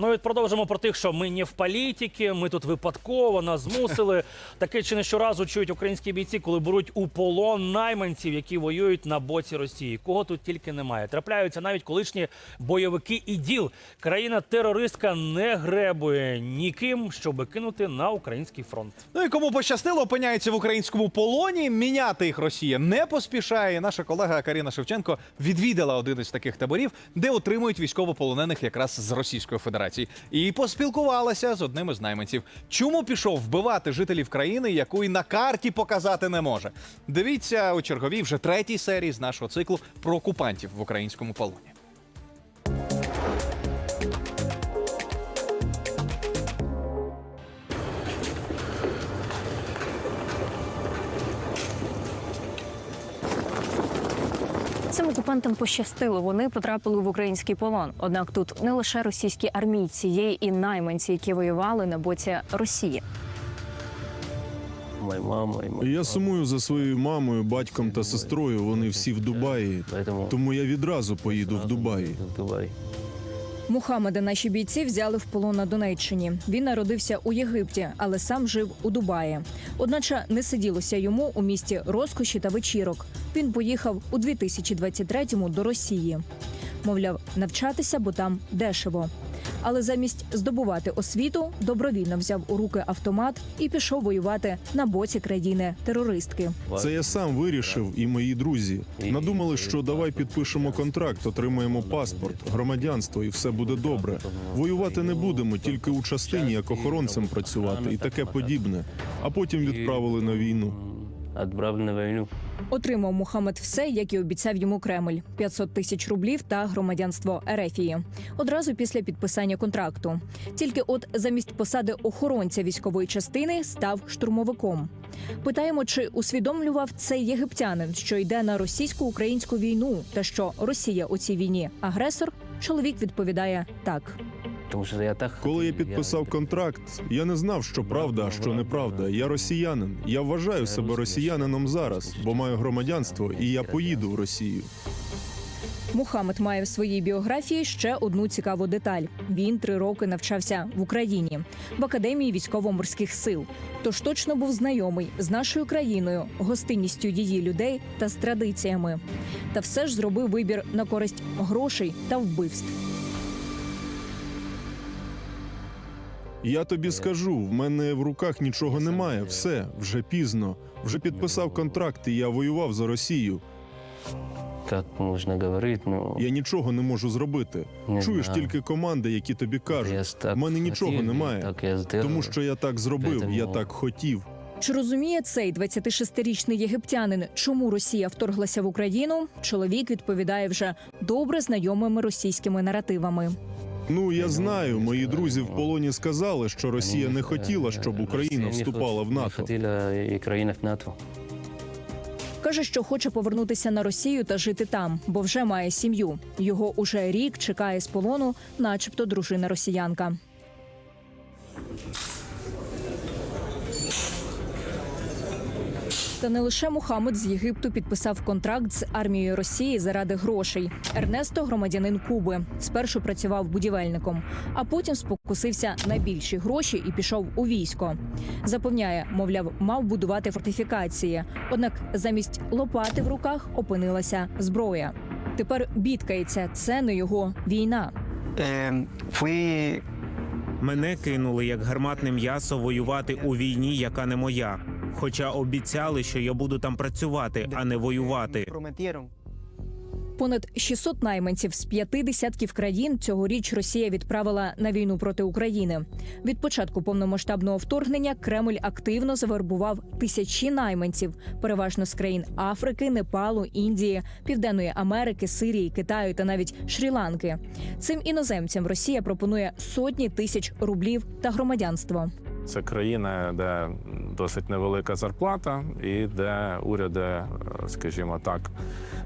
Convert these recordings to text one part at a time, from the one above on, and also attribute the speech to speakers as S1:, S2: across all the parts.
S1: Ну і продовжимо про тих, що ми не в політиці, ми тут випадково нас змусили. Таке чи не щоразу чують українські бійці, коли беруть у полон найманців, які воюють на боці Росії. Кого тут тільки немає. Трапляються навіть колишні бойовики і діл. Країна-терористка не гребує ніким, щоби кинути на український фронт.
S2: Ну і кому пощастило, опиняються в українському полоні. Міняти їх Росія не поспішає. Наша колега Каріна Шевченко відвідала один із таких таборів, де отримують військовополонених якраз з Російської Федерації, і поспілкувалася з одним із найманців. Чому пішов вбивати жителів країни, яку й на карті показати не може? Дивіться у черговій вже третій серії з нашого циклу про окупантів в українському полоні.
S3: Цим окупантам пощастило. Вони потрапили в український полон. Однак тут не лише російські армійці, є і найманці, які воювали на боці Росії.
S4: Моя мама і
S5: Я сумую за своєю мамою, батьком та сестрою. Вони всі в Дубаї. Тому я відразу поїду в Дубаї.
S6: Мухаммеда наші бійці взяли в полон на Донеччині. Він народився у Єгипті, але сам жив у Дубаї. Одначе не сиділося йому у місті розкоші та вечірок. Він поїхав у 2023-му до Росії. Мовляв, навчатися, бо там дешево. Але замість здобувати освіту добровільно взяв у руки автомат і пішов воювати на боці країни терористки.
S5: Це я сам вирішив, і мої друзі надумали, що давай підпишемо контракт, отримаємо паспорт, громадянство, і все буде добре. Воювати не будемо, тільки у частині як охоронцем працювати і таке подібне. А потім відправили на війну.
S4: Відправили на війну.
S6: Отримав Мухаммед все, як і обіцяв йому Кремль: 500 тисяч рублів та громадянство Ерефії. Одразу після підписання контракту. Тільки от замість посади охоронця військової частини став штурмовиком. Питаємо, чи усвідомлював цей єгиптянин, що йде на російсько-українську війну, та що Росія у цій війні агресор. Чоловік відповідає так.
S4: Тому що я так
S5: Коли я підписав контракт, я не знав, що правда, а що неправда. Я росіянин. Я вважаю себе росіянином зараз, бо маю громадянство, і я поїду в Росію.
S6: Мухаммед має в своїй біографії ще одну цікаву деталь. Він три роки навчався в Україні в академії військово-морських сил. Тож точно був знайомий з нашою країною, гостинністю її людей та з традиціями. Та все ж зробив вибір на користь грошей та вбивств.
S5: Я тобі скажу, в мене в руках нічого немає. Все вже пізно. Вже підписав контракт, і я воював за Росію.
S4: Як можна говорити, ну
S5: Я нічого не можу зробити.
S4: Не
S5: Чуєш
S4: знаю.
S5: тільки команди, які тобі кажуть. в мене нічого
S4: хотів,
S5: немає,
S4: Так я.
S5: Тому що я так зробив, я так хотів.
S6: Чи розуміє цей 26-річний єгиптянин, чому Росія вторглася в Україну? Чоловік відповідає вже добре знайомими російськими наративами.
S5: Ну я знаю, мої друзі в полоні сказали, що Росія не хотіла, щоб Україна вступала в НАТО.
S4: хотіла і країна в НАТО.
S6: Каже, що хоче повернутися на Росію та жити там, бо вже має сім'ю. Його уже рік чекає з полону, начебто дружина росіянка. Та не лише Мухаммед з Єгипту підписав контракт з армією Росії заради грошей. Ернесто громадянин Куби. Спершу працював будівельником, а потім спокусився на більші гроші і пішов у військо. Запевняє, мовляв, мав будувати фортифікації. Однак замість лопати в руках опинилася зброя. Тепер бідкається, це не його війна.
S7: Eh,
S8: Мене кинули як гарматне м'ясо воювати у війні, яка не моя. Хоча обіцяли, що я буду там працювати, а не воювати.
S6: Понад 600 найманців з п'яти десятків країн цьогоріч Росія відправила на війну проти України. Від початку повномасштабного вторгнення Кремль активно завербував тисячі найманців, переважно з країн Африки, Непалу, Індії, Південної Америки, Сирії, Китаю та навіть Шрі-Ланки. Цим іноземцям Росія пропонує сотні тисяч рублів та громадянство.
S9: Це країна, де досить невелика зарплата, і де уряди, е, скажімо так,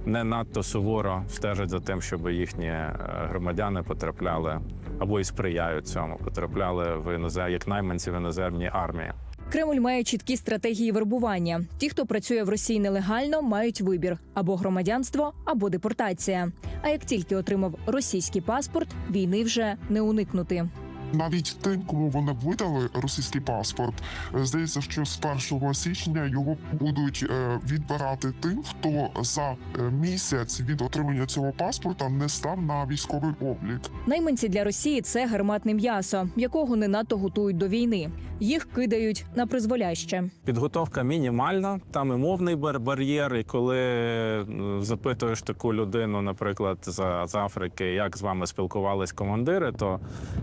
S9: не надто суворо стежать за тим, щоб їхні е, громадяни потрапляли або і сприяють цьому, потрапляли в інозем... як найманці в іноземні армії.
S6: Кремль має чіткі стратегії вербування. Ті, хто працює в Росії нелегально, мають вибір або громадянство, або депортація. А як тільки отримав російський паспорт, війни вже не уникнути.
S10: Навіть тим, кому вони видали російський паспорт, здається, що з 1 січня його будуть е, відбирати тим, хто за е, місяць від отримання цього паспорта не став на військовий облік.
S6: Найманці для Росії це гарматне м'ясо, якого не надто готують до війни. Їх кидають на призволяще.
S9: Підготовка мінімальна, там і мовний бар- бар'єр. І коли е, запитуєш таку людину, наприклад, з, з Африки, як з вами спілкувались командири, то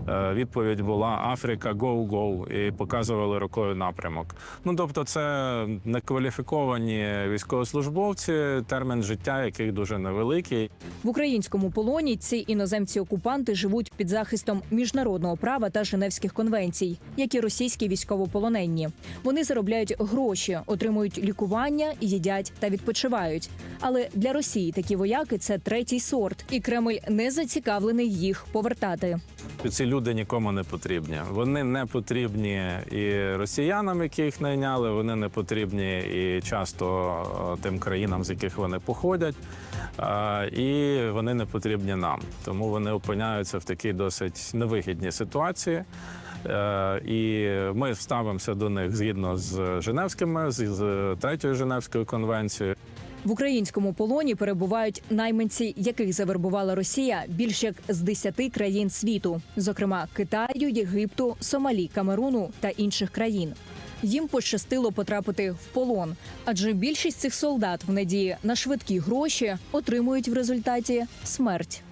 S9: е, відповідь була Африка, go, і показували рукою напрямок. Ну тобто, це некваліфіковані військовослужбовці, термін життя яких дуже невеликий.
S6: В українському полоні ці іноземці-окупанти живуть під захистом міжнародного права та Женевських конвенцій, як і російські військовополонені. Вони заробляють гроші, отримують лікування, їдять та відпочивають. Але для Росії такі вояки це третій сорт, і Кремль не зацікавлений їх повертати.
S9: Ці люди нікому не потрібні. Вони не потрібні і росіянам, які їх найняли. Вони не потрібні і часто е, тим країнам, з яких вони походять. Е, І вони не потрібні нам. Тому вони опиняються в такій досить невигідній ситуації. Е, І ми ставимося до них згідно з Женевськими, з з третьою Женевською конвенцією.
S6: В українському полоні перебувають найманці, яких завербувала Росія більш як з 10 країн світу, зокрема Китаю, Єгипту, Сомалі, Камеруну та інших країн. Їм пощастило потрапити в полон, адже більшість цих солдат в надії на швидкі гроші отримують в результаті смерть.